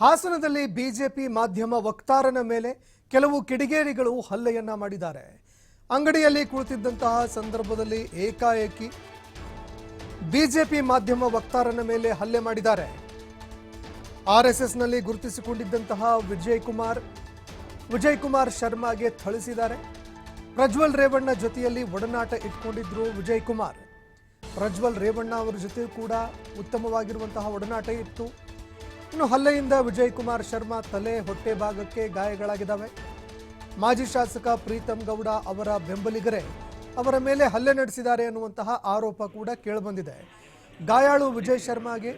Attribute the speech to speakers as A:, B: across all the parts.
A: ಹಾಸನದಲ್ಲಿ ಬಿಜೆಪಿ ಮಾಧ್ಯಮ ವಕ್ತಾರನ ಮೇಲೆ ಕೆಲವು ಕಿಡಿಗೇರಿಗಳು ಹಲ್ಲೆಯನ್ನ ಮಾಡಿದ್ದಾರೆ. ಅಂಗಡಿಯಲ್ಲಿ ಕುಳಿತಿದ್ದಂತಹ ಸಂದರ್ಭದಲ್ಲಿ ಏಕಾಏಕಿ ಬಿಜೆಪಿ ಮಾಧ್ಯಮ ವಕ್ತಾರನ ಮೇಲೆ ಹಲ್ಲೆ ಮಾಡಿದ್ದಾರೆ. ಆರ್ಎಸ್ಎಸ್ನಲ್ಲಿ ಗುರುತಿಸಿಕೊಂಡಿದ್ದಂತಹ ವಿಜಯ್ ಕುಮಾರ್ ವಿಜಯ್ ಕುಮಾರ್ ಶರ್ಮಾಗೆ ಥಳಿಸಿದ್ದಾರೆ. ಪ್ರಜ್ವಲ್ ರೇವಣ್ಣ ಜೊತೆಯಲ್ಲಿ ಒಡನಾಟ ಇಟ್ಕೊಂಡಿದ್ರು ವಿಜಯ್ ಕುಮಾರ್ ಪ್ರಜ್ವಲ್ ರೇವಣ್ಣ ಅವರ ಜೊತೆ ಕೂಡ ಉತ್ತಮವಾಗಿರುವಂತಹ ಒಡನಾಟ ಇತ್ತು. ಇನ್ನು ಹಲ್ಲೆಯಿಂದ ವಿಜಯ್ ಕುಮಾರ್ ಶರ್ಮಾ ತಲೆ ಹೊಟ್ಟೆ ಭಾಗಕ್ಕೆ ಗಾಯಗಳಾಗಿದ್ದಾವೆ. ಮಾಜಿ ಶಾಸಕ ಪ್ರೀತಮ್ ಗೌಡ ಅವರ ಬೆಂಬಲಿಗರೇ ಅವರ ಮೇಲೆ ಹಲ್ಲೆ ನಡೆಸಿದ್ದಾರೆ ಅನ್ನುವಂತಹ ಆರೋಪ ಕೂಡ ಕೇಳಿಬಂದಿದೆ. ಗಾಯಾಳು ವಿಜಯ್ ಶರ್ಮಾಗೆ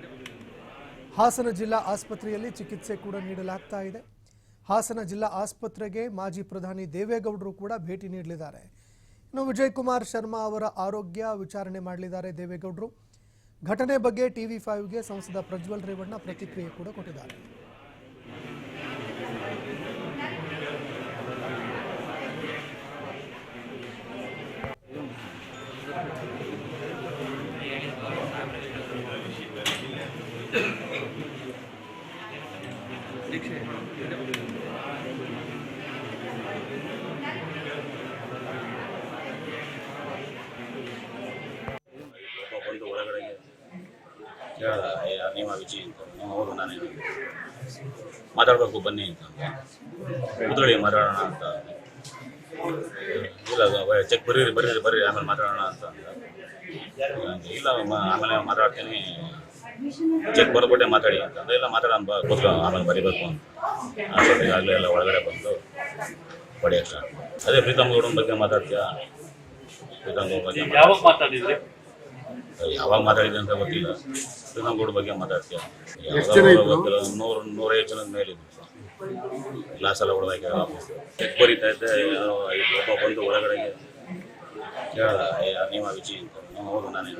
A: ಹಾಸನ ಜಿಲ್ಲಾ ಆಸ್ಪತ್ರೆಯಲ್ಲಿ ಚಿಕಿತ್ಸೆ ಕೂಡ ನೀಡಲಾಗ್ತಾ ಇದೆ. ಹಾಸನ ಜಿಲ್ಲಾ ಆಸ್ಪತ್ರೆಗೆ ಮಾಜಿ ಪ್ರಧಾನಿ ದೇವೇಗೌಡರು ಕೂಡ ಭೇಟಿ ನೀಡಲಿದ್ದಾರೆ. ಇನ್ನು ವಿಜಯ್ ಕುಮಾರ್ ಶರ್ಮಾ ಅವರ ಆರೋಗ್ಯ ವಿಚಾರಣೆ ಮಾಡಲಿದ್ದಾರೆ ದೇವೇಗೌಡರು. ಘಟನೆ ಬಗ್ಗೆ ಟಿವಿ ಫೈವ್ಗೆ ಸಂಸದ ಪ್ರಜ್ವಲ್ ರೇವಣ್ಣ ಪ್ರತಿಕ್ರಿಯೆ ಕೂಡ ಕೊಟ್ಟಿದ್ದಾರೆ.
B: ಹೇಳ್ದ ನಿಮ್ಮ ವಿಜಯ್ ಅಂತ ನೀವು ಹೌದು ನಾನೇ ಮಾತಾಡಬೇಕು ಬನ್ನಿ ಅಂತ ಕುದುರಳಿ ಮಾತಾಡೋಣ ಅಂತ ಇಲ್ಲ ಚೆಕ್ ಬರೀರಿ ಬರೀರಿ, ಬರ್ರಿ, ಆಮೇಲೆ ಮಾತಾಡೋಣ ಅಂತ ಇಲ್ಲ ಆಮೇಲೆ ಮಾತಾಡ್ತೀನಿ. ಚೆಕ್ ಬರ್ಬಿಟ್ಟೆ ಮಾತಾಡಿ ಅಂತ ಅಂದ್ರೆ ಇಲ್ಲ, ಮಾತಾಡೋಣ ಆಮೇಲೆ ಬರಿಬೇಕು ಅಂತ. ಆಗಲೇ ಎಲ್ಲ ಒಳಗಡೆ ಬಂದು ಹೊಡೆಯಕ್ಕೆ ಅದೇ ಪ್ರೀತಮ್ ಗೌಡನ ಬಗ್ಗೆ ಮಾತಾಡ್ತೀಯಾ? ಪ್ರೀತಮ್ ಗೌಡ ಬಗ್ಗೆ
C: ಮಾತಾಡಿದ್ರಿ?
B: ಯಾವಾಗ ಮಾತಾಡಿದೆ ಅಂತ ಗೊತ್ತಿಲ್ಲ. ಶ್ರೀರಂಗೌಡ ಬಗ್ಗೆ ಮಾತಾಡ್ತೀವಿ
D: ಎಷ್ಟ್ ಜನ ಇದ್ರು?
B: ಗೊತ್ತಿಲ್ಲ. ನೂರು ನೂರೈದು ಜನದ ಮೇಲೆ ಇದ್ರು. ಗ್ಲಾಸ್ ಎಲ್ಲ ಹೊಡೆದಾಗ ಆಫೀಸ್ ಚೆಕ್ ಬರೀತಾ ಇದ್ದೆ ಯಾರೋ ಐದು ಒಬ್ಬ ಬಂದು ಒಳಗಡೆಗೆ. ಏ ನೀವು ವಿಜಯ್ ಅಂತ. ನೀವು ಹೌದು ನಾನೇ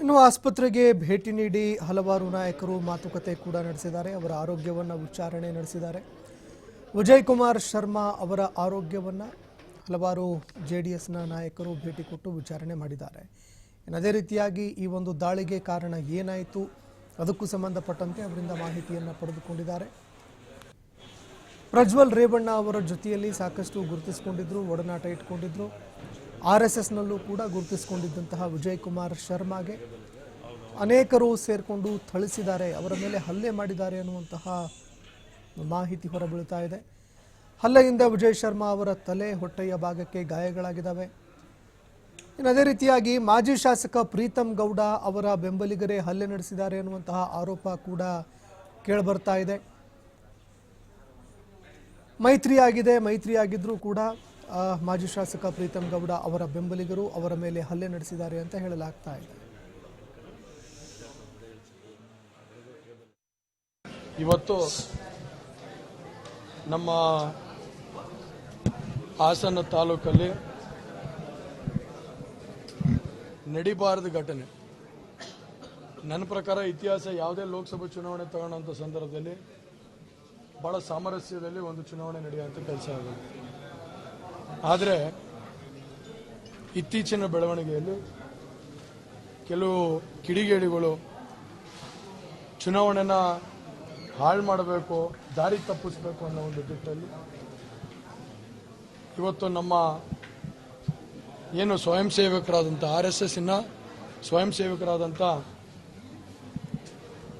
A: ಇನ್ನು ಆಸ್ಪತ್ರೆಗೆ ಭೇಟಿ ನೀಡಿ ಹಲವಾರು ನಾಯಕರು ಮಾತುಕತೆ ಕೂಡ ನಡೆಸಿದ್ದಾರೆ. ಅವರ ಆರೋಗ್ಯವನ್ನು ವಿಚಾರಣೆ ನಡೆಸಿದ್ದಾರೆ. ವಿಜಯ್ ಕುಮಾರ್ ಶರ್ಮಾ ಅವರ ಆರೋಗ್ಯವನ್ನು ಹಲವಾರು ಜೆ ಡಿ ಎಸ್ನ ನಾಯಕರು ಭೇಟಿ ಕೊಟ್ಟು ವಿಚಾರಣೆ ಮಾಡಿದ್ದಾರೆ. ಅದೇ ರೀತಿಯಾಗಿ ಈ ಒಂದು ದಾಳಿಗೆ ಕಾರಣ ಏನಾಯಿತು, ಅದಕ್ಕೂ ಸಂಬಂಧಪಟ್ಟಂತೆ ಅವರಿಂದ ಮಾಹಿತಿಯನ್ನು ಪಡೆದುಕೊಂಡಿದ್ದಾರೆ. ಪ್ರಜ್ವಲ್ ರೇವಣ್ಣ ಅವರ ಜೊತೆಯಲ್ಲಿ ಸಾಕಷ್ಟು ಗುರುತಿಸಿಕೊಂಡಿದ್ದರು ಒಡನಾಟ ಇಟ್ಕೊಂಡಿದ್ದರು ಆರ್ ಎಸ್ ಎಸ್ನಲ್ಲೂ ಕೂಡ ಗುರುತಿಸಿಕೊಂಡಿದ್ದಂತಹ ವಿಜಯ್ ಕುಮಾರ್ ಶರ್ಮಾಗೆ ಅನೇಕರು ಸೇರಿಕೊಂಡು ಥಳಿಸಿದ್ದಾರೆ, ಅವರ ಮೇಲೆ ಹಲ್ಲೆ ಮಾಡಿದ್ದಾರೆ ಅನ್ನುವಂತಹ ಮಾಹಿತಿ ಹೊರಬೀಳ್ತಾ ಇದೆ. ಹಲ್ಲೆಯಿಂದ ವಿಜಯ್ ಶರ್ಮಾ ಅವರ ತಲೆ ಹೊಟ್ಟೆಯ ಭಾಗಕ್ಕೆ ಗಾಯಗಳಾಗಿದ್ದಾವೆ. ಇನ್ನು ಅದೇ ರೀತಿಯಾಗಿ ಮಾಜಿ ಶಾಸಕ ಪ್ರೀತಮ್ ಗೌಡ ಅವರ ಬೆಂಬಲಿಗರೇ ಹಲ್ಲೆ ನಡೆಸಿದ್ದಾರೆ ಎನ್ನುವಂತಹ ಆರೋಪ ಕೂಡ ಕೇಳಿಬರ್ತಾ ಇದೆ. ಮೈತ್ರಿಯಾಗಿದೆ, ಮೈತ್ರಿಯಾಗಿದ್ರೂ ಕೂಡ ಮಾಜಿ ಶಾಸಕ ಪ್ರೀತಮ್ ಗೌಡ ಅವರ ಬೆಂಬಲಿಗರು ಅವರ ಮೇಲೆ ಹಲ್ಲೆ ನಡೆಸಿದ್ದಾರೆ ಅಂತ ಹೇಳಲಾಗ್ತಾ ಇದೆ.
D: ಇವತ್ತು ನಮ್ಮ ಹಾಸನ ತಾಲೂಕಲ್ಲಿ ನಡಿಬಾರದ ಘಟನೆ. ನನ್ನ ಪ್ರಕಾರ ಇತಿಹಾಸ ಯಾವುದೇ ಲೋಕಸಭಾ ಚುನಾವಣೆ ತಗೊಳ್ಳೋಂಥ ಸಂದರ್ಭದಲ್ಲಿ ಭಾಳ ಸಾಮರಸ್ಯದಲ್ಲಿ ಒಂದು ಚುನಾವಣೆ ನಡೆಯುವಂಥ ಕೆಲಸ ಆಗುತ್ತೆ ಆದರೆ ಇತ್ತೀಚಿನ ಬೆಳವಣಿಗೆಯಲ್ಲಿ ಕೆಲವು ಕಿಡಿಗೇಡಿಗಳು ಚುನಾವಣೆನ ಹಾಳು ಮಾಡಬೇಕು, ದಾರಿ ತಪ್ಪಿಸ್ಬೇಕು ಅನ್ನೋ ಒಂದು ದಿಟ್ಟಲ್ಲಿ ಇವತ್ತು ನಮ್ಮ ಏನು ಸ್ವಯಂ ಸೇವಕರಾದಂಥ ಆರ್ ಎಸ್ ಎಸ್ಸಿನ ಸ್ವಯಂ ಸೇವಕರಾದಂಥ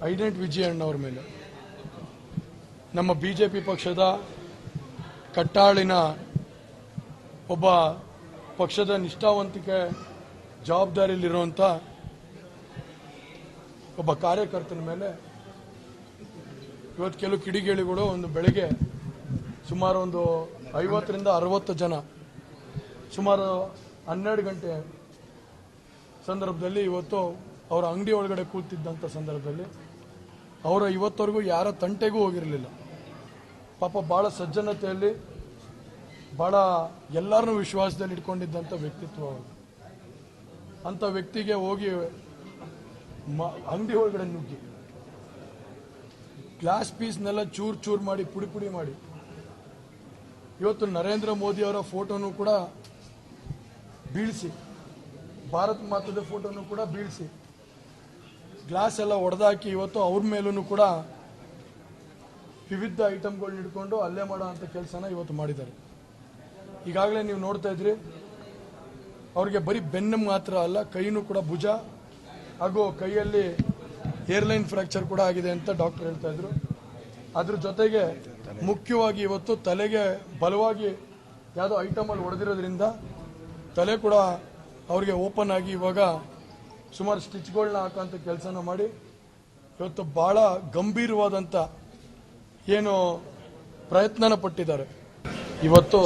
D: ಐಡೆಂಟ್ ವಿಜಯಣ್ಣವ್ರ ಮೇಲೆ ನಮ್ಮ ಬಿ ಜೆ ಪಿ ಪಕ್ಷದ ಕಟ್ಟಾಳಿನ ಒಬ್ಬ ಪಕ್ಷದ ನಿಷ್ಠಾವಂತಿಕೆ ಜವಾಬ್ದಾರಿಯಲ್ಲಿರುವಂಥ ಒಬ್ಬ ಕಾರ್ಯಕರ್ತನ ಮೇಲೆ ಇವತ್ತು ಕೆಲವು ಕಿಡಿಗೇಳಿಗಳು ಒಂದು ಬೆಳಿಗ್ಗೆ ಸುಮಾರು ಒಂದು ಐವತ್ತರಿಂದ ಅರವತ್ತು ಜನ. ಸುಮಾರು ಹನ್ನೆರಡು ಗಂಟೆ ಸಂದರ್ಭದಲ್ಲಿ ಇವತ್ತು ಅವರ ಅಂಗಡಿ ಒಳಗಡೆ ಕೂತಿದ್ದಂಥ ಸಂದರ್ಭದಲ್ಲಿ ಅವರ ಇವತ್ತವರೆಗೂ ಯಾರ ತಂಟೆಗೂ ಹೋಗಿರಲಿಲ್ಲ. ಪಾಪ ಭಾಳ ಸಜ್ಜನತೆಯಲ್ಲಿ ಭಾಳ ಎಲ್ಲರನ್ನು ವಿಶ್ವಾಸದಲ್ಲಿ ಇಟ್ಕೊಂಡಿದ್ದಂಥ ವ್ಯಕ್ತಿತ್ವ ಅವರು. ಅಂಥ ವ್ಯಕ್ತಿಗೆ ಹೋಗಿ ಮ- ಅಂಗಡಿ ಒಳಗಡೆ ನುಗ್ಗಿ. ಗ್ಲಾಸ್ ಪೀಸ್ನೆಲ್ಲ ಚೂರು ಚೂರು ಮಾಡಿ ಪುಡಿ ಪುಡಿ ಮಾಡಿ. ಇವತ್ತು ನರೇಂದ್ರ ಮೋದಿ ಅವರ ಫೋಟೋನು ಕೂಡ ಬೀಳಿಸಿ, ಭಾರತ್ ಮಾತದ ಫೋಟೋನು ಕೂಡ ಬೀಳಿಸಿ, ಗ್ಲಾಸ್ ಎಲ್ಲ ಒಡೆದಾಕಿ ಇವತ್ತು ಅವ್ರ ಮೇಲೂ ಕೂಡ ವಿವಿಧ ಐಟಮ್ಗಳನ್ನ ಹಿಡ್ಕೊಂಡು ಅಲ್ಲೇ ಮಾಡೋ ಅಂತ ಕೆಲಸನ ಇವತ್ತು ಮಾಡಿದ್ದಾರೆ. ಈಗಾಗಲೇ ನೀವು ನೋಡ್ತಾ ಇದ್ರಿ, ಅವ್ರಿಗೆ ಬರೀ ಬೆನ್ನು ಮಾತ್ರ ಅಲ್ಲ, ಕೈನೂ ಕೂಡ ಭುಜ, ಹಾಗೂ ಕೈಯಲ್ಲಿ ಏರ್ಲೈನ್ ಫ್ರ್ಯಾಕ್ಚರ್ ಕೂಡ ಆಗಿದೆ ಅಂತ ಡಾಕ್ಟರ್ ಹೇಳ್ತಾ ಇದ್ರು. ಅದ್ರ ಜೊತೆಗೆ ಮುಖ್ಯವಾಗಿ ಇವತ್ತು ತಲೆಗೆ ಬಲವಾಗಿ ಯಾವುದೋ ಐಟಮಲ್ಲಿ ಹೊಡೆದಿರೋದ್ರಿಂದ ತಲೆ ಕೂಡ ಅವರಿಗೆ ಓಪನ್ ಆಗಿ ಇವಾಗ ಸುಮಾರು ಸ್ಟಿಚ್ಗಳನ್ನ ಹಾಕೋಂಥ ಕೆಲಸನ ಮಾಡಿ ಇವತ್ತು ಬಹಳ ಗಂಭೀರವಾದಂಥ ಏನು ಪ್ರಯತ್ನನ ಪಟ್ಟಿದ್ದಾರೆ. ಇವತ್ತು